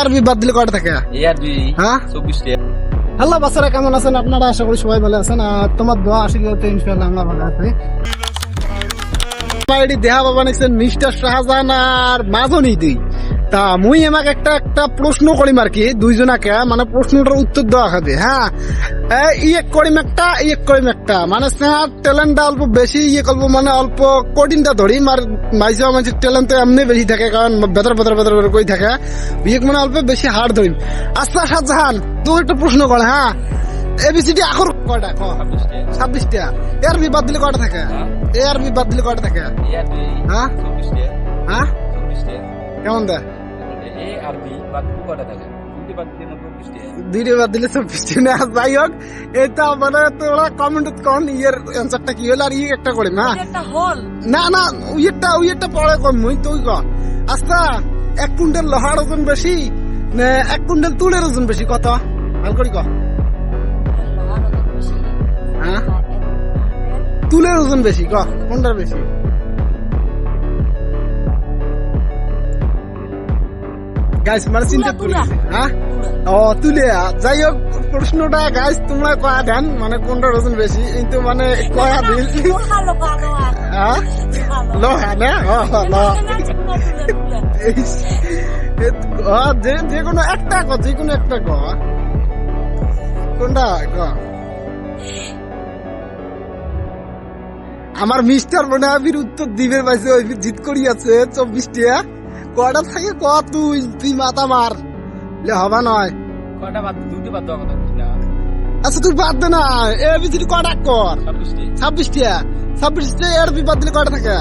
আর B বাদ দিলে কয়টা থাকে? হ্যাঁ? হ্যালো বাচ্চারা কেমন আছেন? আপনারা আশা করি সবাই ভালো আছেন। আর তোমার দোয়া আশীর্বাদ ইনশাআল্লাহ আমরা ভালো আছি। দেহা বাবা নিচ্ছেন মিস্টার শাহজাহান আর মাজনি দুই। তা মুই আমাকে একটা একটা প্রশ্ন করিম আর কি দুইজনাকে মানে প্রশ্নটার উত্তর দেওয়া হবে হ্যাঁ? এ, ইয়ে করিম একটা ইয়ে করিম একটা। মানে স্যার ট্যালেন্টটা অল্প বেশি ইয়ে করব মানে অল্প কঠিনটা ধরি আর মাইসা মাঝে ট্যালেন্ট তো এমনি বেশি থাকে কারণ বেতর বেতর বেতর বেতর কই থাকে। ইয়ে মানে অল্প বেশি হার্ড ধরিম। আচ্ছা শাহজাহান তুই একটা প্রশ্ন কর হ্যাঁ? এবিসিডি আখর কয়টা? ক। ছাব্বিশটা। এর বি বাদ দিলে কয়টা থাকে। এ আর বি বাদ দিলে কয়টা থাকে? হ্যাঁ? হ্যাঁ? কেমন দেয় এ আর বি বাদ দিলে কটা থাকে দুইটা বাদ চব্বিশটা না যাই হোক এটা মানে তোরা কমেন্ট কর ইয়ের অ্যান্সারটা কি হলো আর ইয়ে একটা করে না না না উইয়েরটা উইয়েরটা পরে কম মুই তুই ক। আচ্ছা এক কুইন্টাল লোহার ওজন বেশি এক কুইন্টাল তুলের ওজন বেশি কত? ভালো করি ক। হ্যাঁ? তুলের ওজন বেশি ক কোনটার বেশি? গাইস মানে চিন্তা তুলা, হ্যাঁ ও তুলে যাই হোক প্রশ্নটা গাইস তোমরা কয়া দেন মানে কোনটার ওজন বেশি কিন্তু মানে কয়া দিল। হ্যাঁ লোহা না? যে যে কোনো একটা ক যে কোনো একটা ক কোনটা ক? আমার মিস্টার মনে হয় উত্তর দিবের পাইছে ওই জিত করি আছে চব্বিশ টিয়া কটা থাকে ক তুই তুই মাথা মার। লে হবা নয়। কটা বাদ দুটি বাদ দেওয়া কথা না। আচ্ছা তুই বাদ দে না। এ বিচিটি কটা কর? ছাব্বিশ টাকা ছাব্বিশ টিয়া ছাব্বিশ টিয়া এর বি বাদ দিলে কটা থাকে?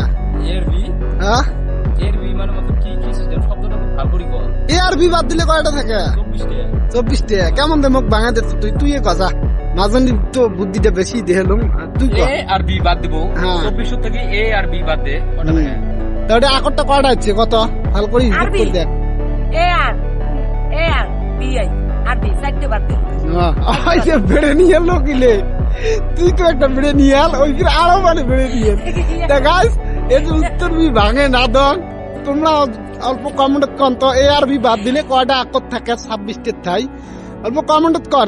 এর বি? হ্যাঁ? এর বি মানে মতো কি কি সিস্টেম শব্দটা খুব ভালো করি কর এ আর বি বাদ দিলে কয়টা থাকে? চব্বিশ টাকা কেমন দে মোক ভাঙা দে তুই তুই কথা। মাজনি তো বুদ্ধিটা বেশি দেহলুম তুই এ আর বি বাদ দিব। হ্যাঁ। চব্বিশ থেকে এ আর বি বাদ দে কটা থাকে? তাহলে আকরটা কয়টা হচ্ছে কত? ভালো করে হিসাব করে দেখ। A R A R B I R B চারটে বাদ দিন ওই যে বেড়ে নিয়ে এলো কিলে তুই তো একটা বেড়ে নিয়ে আল ওই ফির আরও মানে বেড়ে নিয়ে। তা গাছ এর উত্তর বি ভাঙে না দন তোমরা অল্প কমেন্ট কন তো এ আর বি বাদ দিলে কয়টা আকর থাকে? ছাব্বিশটের ঠাই। অল্প কমেন্ট কর।